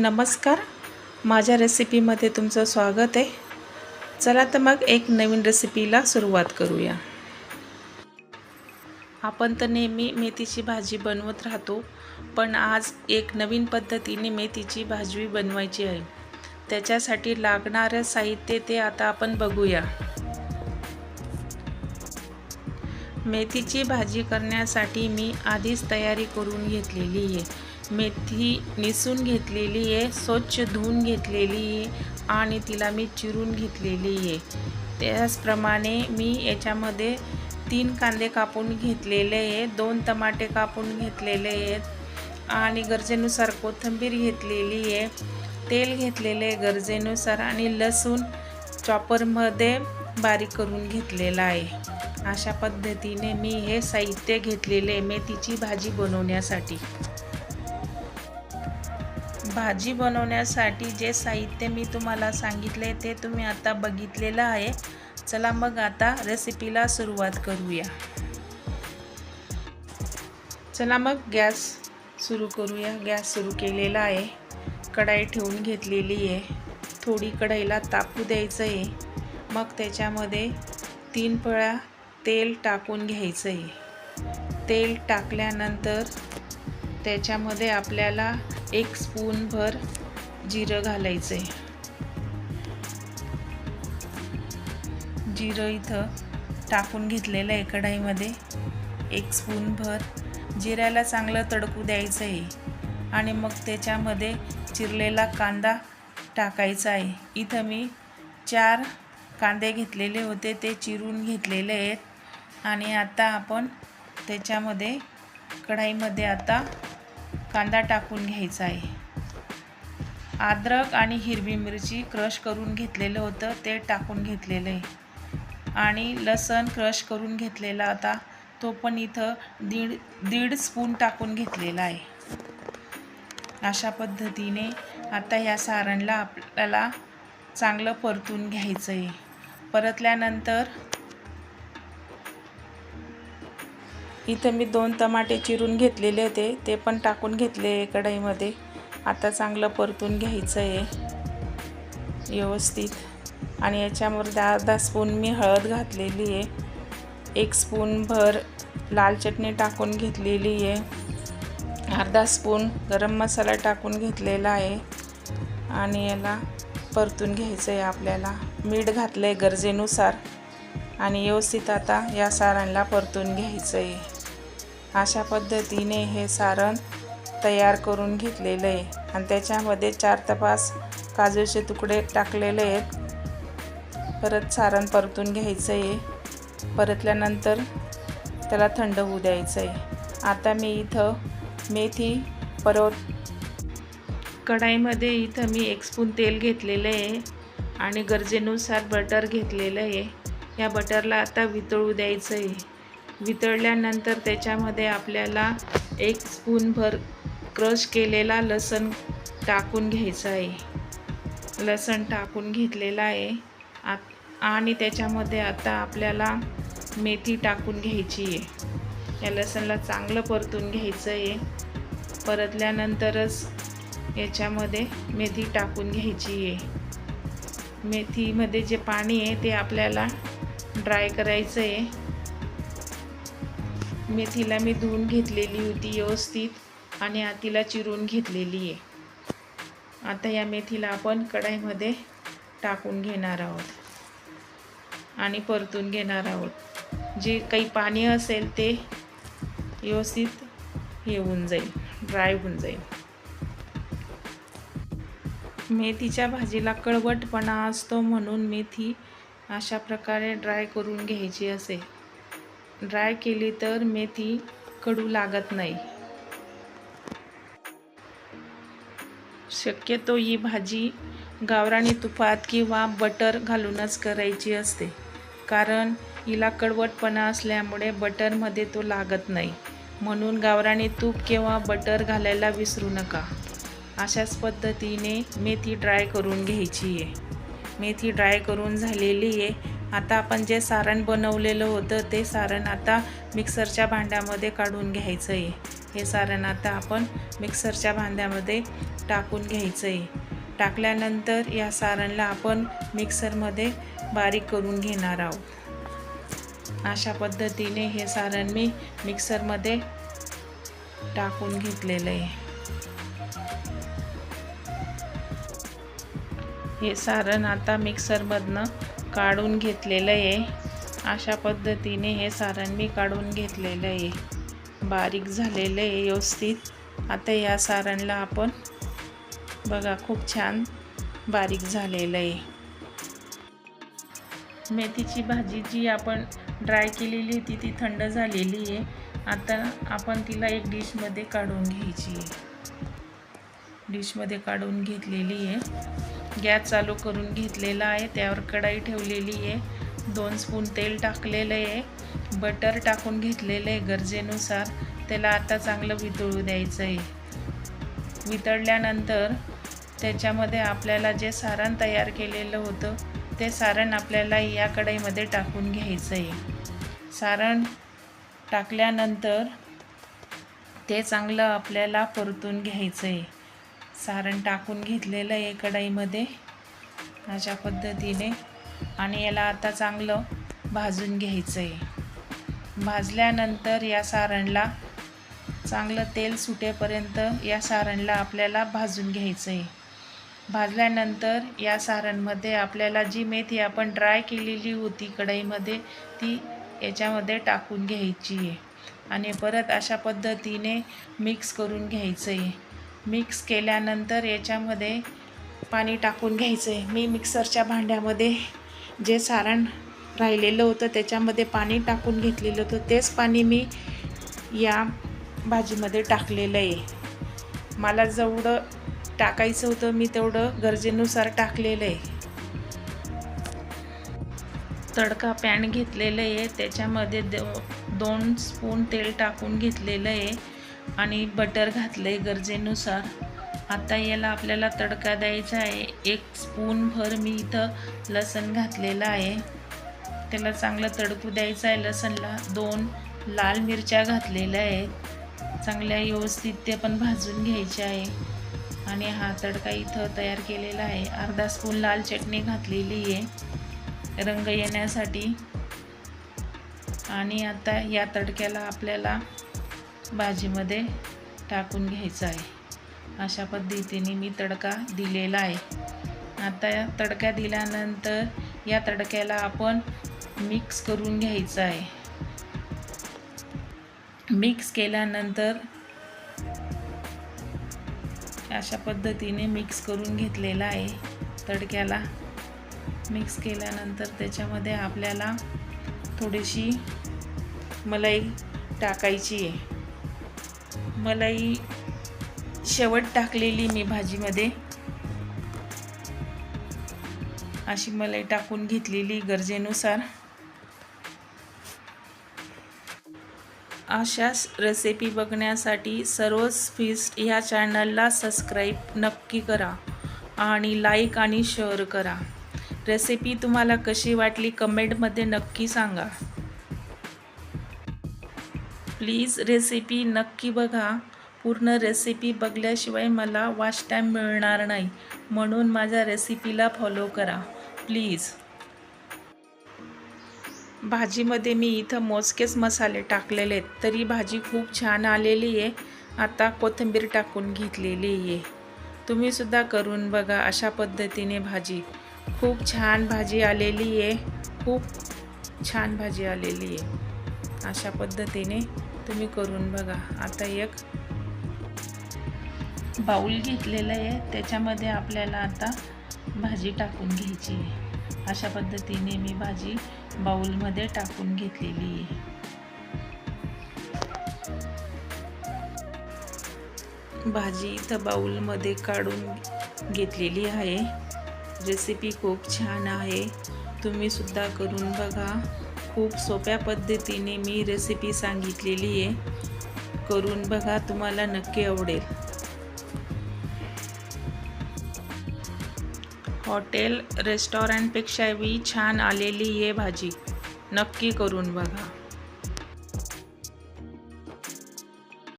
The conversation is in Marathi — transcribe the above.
नमस्कार. माझ्या रेसिपीमध्ये तुमचं स्वागत आहे. चला तर मग एक नवीन रेसिपीला सुरुवात करूया. आपण तर नेहमी मेथीची भाजी बनवत राहतो पण आज एक नवीन पद्धतीने मेथीची भाजी बनवायची आहे. त्याच्यासाठी लागणारं साहित्य ते आता आपण बघूया. मेथीची भाजी करण्यासाठी मी आधीच तयारी करून घेतलेली आहे. मेथी निसून घेतलेली आहे स्वच्छ धुवून घेतलेली आहे आणि तिला मी चिरून घेतलेली आहे. त्याचप्रमाणे मी याच्यामध्ये तीन कांदे कापून घेतलेले आहे दोन टमाटे कापून घेतलेले आहेत आणि गरजेनुसार कोथिंबीर घेतलेली आहे. तेल घेतलेले आहे गरजेनुसार आणि लसूण चॉपरमध्ये बारीक करून घेतलेला आहे. अशा पद्धतीने मी हे साहित्य घेतलेले मेथीची भाजी बनवण्यासाठी. भाजी बनवण्यासाठी जे साहित्य मी तुम्हाला सांगितले ते तुम्ही आता बघितलेलं आहे. चला मग आता रेसिपीला सुरुवात करूया. चला मग गॅस सुरू करूया. गॅस सुरू केलेला आहे. कढाई ठेवून घेतलेली आहे. थोडी कढईला तापू द्यायचं आहे मग त्याच्यामध्ये तीन पळ्या तेल टाकून घ्यायचं आहे तेल टाकल्यानंतर त्याच्यामध्ये आपल्याला एक स्पूनभर जिरं घालायचं आहे जिरं इथं टाकून घेतलेलं आहे कढाईमध्ये. एक स्पूनभर जिऱ्याला चांगलं तडकू द्यायचं आहे आणि मग त्याच्यामध्ये चिरलेला कांदा टाकायचा आहे. इथं मी चार कांदे घेतलेले होते ते चिरून घेतलेले आहेत. आणि आता आपण त्याच्यामध्ये कढाईमध्ये आता कांदा टाकून घ्यायचा आहे. अद्रक आणि हिरवी मिरची क्रश करून घेतलेलं होतं ते टाकून घेतलेलं आहे. आणि लसण क्रश करून घेतलेला आता तो पण इथं दीड दीड स्पून टाकून घेतलेला आहे. अशा पद्धतीने आता ह्या सारणला आपल्याला चांगलं परतून घ्यायचं आहे. परतल्यानंतर इथं मी दोन टमाटे चिरून घेतलेले होते ते पण टाकून घेतले कढईमध्ये. आता चांगलं परतून घ्यायचं आहे. व्यवस्थित. आणि याच्यामध्ये अर्धा स्पून मी हळद घातलेली आहे. एक स्पून भर लाल चटणी टाकून घेतलेली आहे. अर्धा स्पून गरम मसाला टाकून घेतलेला आहे. आणि याला परतून घ्यायचं आहे आपल्याला. मीठ घातलं आहे गरजेनुसार. आणि व्यवस्थित आता या सारणला परतून घ्यायचं आहे. अशा पद्धतीने हे सारण तयार करून घेतलेलं आहे. आणि त्याच्यामध्ये चार तपास काजूचे तुकडे टाकलेले आहेत. परत सारण परतून घ्यायचं आहे. परतल्यानंतर त्याला थंड होऊ द्यायचं आहे. आता मी इथं मेथी परत कढाईमध्ये इथं मी एक स्पून तेल घेतलेलं आहे. आणि गरजेनुसार बटर घेतलेलं आहे. या बटरला आता वितळू द्यायचं आहे. वितळल्यानंतर त्याच्यामध्ये आपल्याला एक स्पूनभर क्रश केलेला लसण टाकून घ्यायचा आहे. लसण टाकून घेतलेला आहे. आत आणि त्याच्यामध्ये आता आपल्याला मेथी टाकून घ्यायची आहे. या लसणला चांगलं परतून घ्यायचं आहे. परतल्यानंतरच याच्यामध्ये मेथी टाकून घ्यायची आहे. मेथीमध्ये जे पाणी आहे ते आपल्याला ड्राय करायचं आहे. मेथीला मी धुवून घेतलेली होती व्यवस्थित आणि आतीला चिरून घेतलेली आहे. आता या मेथीला आपण कढाईमध्ये टाकून घेणार आहोत आणि परतून घेणार आहोत. जे काही पाणी असेल ते व्यवस्थित हे होऊन जाईल ड्राय होऊन जाईल. मेथीच्या भाजीला कळवटपणा असतो म्हणून मेथी अशा प्रकारे ड्राय करून घ्यायची असे ड्राय केली तर मेथी कडू लागत नाही. शक्यतो ही भाजी गावराणी तुपात किंवा बटर घालूनच करायची असते. कारण हिला कडवटपणा असल्यामुळे बटरमध्ये तो लागत नाही. म्हणून गावराणी तूप किंवा बटर घालायला विसरू नका. अशाच पद्धतीने मेथी ड्राय करून घ्यायची आहे. मेथी ड्राय करून झालेली आहे. आता आपण जे सारण बनवलेलं होतं ते सारण आता मिक्सरच्या भांड्यामध्ये काढून घ्यायचं आहे हे सारण आता आपण मिक्सरच्या भांड्यामध्ये टाकून घ्यायचं आहे टाकल्यानंतर या सारणला आपण मिक्सरमध्ये बारीक करून घेणार आहोत. अशा पद्धतीने हे सारण मी मिक्सरमध्ये टाकून घेतलेलं आहे. हे सारण आता मिक्सरमधनं काढून घेतलेलं आहे. अशा पद्धतीने हे सारण मी काढून घेतलेलं आहे. बारीक झालेलं आहे व्यवस्थित. आता या सारणला आपण बघा खूप छान बारीक झालेलं आहे. मेथीची भाजी जी आपण ड्राय केलेली होती ती थंड झालेली आहे. आता आपण तिला एक डिशमध्ये काढून घ्यायची आहे. डिशमध्ये काढून घेतलेली आहे. गॅस चालू करून घेतलेला आहे. त्यावर कढाई ठेवलेली आहे. दोन स्पून तेल टाकलेलं आहे. बटर टाकून घेतलेलं आहे गरजेनुसार. त्याला आता चांगलं वितळू द्यायचं आहे. वितळल्यानंतर त्याच्यामध्ये आपल्याला जे सारण तयार केलेलं होतं ते सारण आपल्याला या कढईमध्ये टाकून घ्यायचं आहे. सारण टाकल्यानंतर ते चांगलं आपल्याला परतून घ्यायचं आहे. सारण टाकून घेतलेलं आहे कढईमध्ये अशा पद्धतीने. आणि याला आता चांगलं भाजून घ्यायचं आहे. भाजल्यानंतर या सारणला चांगलं तेल सुटेपर्यंत या सारणला आपल्याला भाजून घ्यायचं आहे. भाजल्यानंतर या सारणमध्ये आपल्याला जी मेथी आपण ड्राय केलेली होती कढईमध्ये ती याच्यामध्ये टाकून घ्यायची आहे. आणि परत अशा पद्धतीने मिक्स करून घ्यायचं आहे. मिक्स केल्यानंतर याच्यामध्ये पाणी टाकून घ्यायचं आहे मी मिक्सरच्या भांड्यामध्ये जे सारण राहिलेलं होतं त्याच्यामध्ये पाणी टाकून घेतलेलं होतं. तेच पाणी मी या भाजीमध्ये टाकलेलं आहे. मला जेवढं टाकायचं होतं मी तेवढं गरजेनुसार टाकलेलं आहे. तडका पॅन घेतलेलं आहे. त्याच्यामध्ये दो दोन स्पून तेल टाकून घेतलेलं आहे. आणि बटर घातलं आहे गरजेनुसार. आता याला आपल्याला तडका द्यायचा आहे. एक स्पूनभर मी इथं लसण घातलेलं आहे. त्याला चांगलं तडकू द्यायचं आहे. लसणला दोन लाल मिरच्या घातलेल्या आहेत. चांगल्या व्यवस्थित ते पण भाजून घ्यायचे आहे. आणि हा तडका इथं तयार केलेला आहे. अर्धा स्पून लाल चटणी घातलेली आहे. रंग येण्यासाठी. आणि आता या तडक्याला आपल्याला भाजीमध्ये टाकून घ्यायचं आहे. अशा पद्धतीने मी तडका दिलेला आहे. आता या तडका दिल्यानंतर या तडक्याला आपण मिक्स करून घ्यायचं आहे. मिक्स केल्यानंतर अशा पद्धतीने मिक्स करून घेतलेला आहे. तडक्याला मिक्स केल्यानंतर त्याच्यामध्ये आपल्याला थोडीशी मलाई टाकायची आहे. मलाई शेवट टाकलेली मी भाजीमध्ये. अशी मलाई टाकून घेतलेली गरजेनुसार. अशाच रेसिपी बघण्यासाठी सर्वच फिस्ट ह्या चॅनलला सबस्क्राईब नक्की करा आणि लाईक आणि शेअर करा. रेसिपी तुम्हाला कशी वाटली कमेंटमध्ये नक्की सांगा. प्लीज रेसिपी नक्की बघा. पूर्ण रेसिपी बघल्याशिवाय मला वाच टाईम मिळणार नाही. म्हणून माझ्या रेसिपीला फॉलो करा. प्लीज. भाजीमध्ये मी इथं मोजकेच मसाले टाकलेले आहेत. तरी भाजी खूप छान आलेली आहे. आता कोथिंबीर टाकून घेतलेली आहे. तुम्हीसुद्धा करून बघा अशा पद्धतीने भाजी. खूप छान भाजी आलेली आहे. खूप छान भाजी आलेली आहे. अशा पद्धतीने तुम्ही करून बघा. आता एक बाऊल घेतलेलं आहे. त्याच्यामध्ये आपल्याला आता भाजी टाकून घ्यायची आहे. अशा पद्धतीने मी भाजी बाऊलमध्ये टाकून घेतलेली आहे. भाजी इथं बाऊलमध्ये काढून घेतलेली आहे. रेसिपी खूप छान आहे. तुम्हीसुद्धा करून बघा. खूप सोप्या पद्धतीने मी रेसिपी सांगितलेली आहे. करून बघा तुम्हाला नक्की आवडेल. हॉटेल रेस्टॉरंटपेक्षाही छान आलेली आहे भाजी. नक्की करून बघा.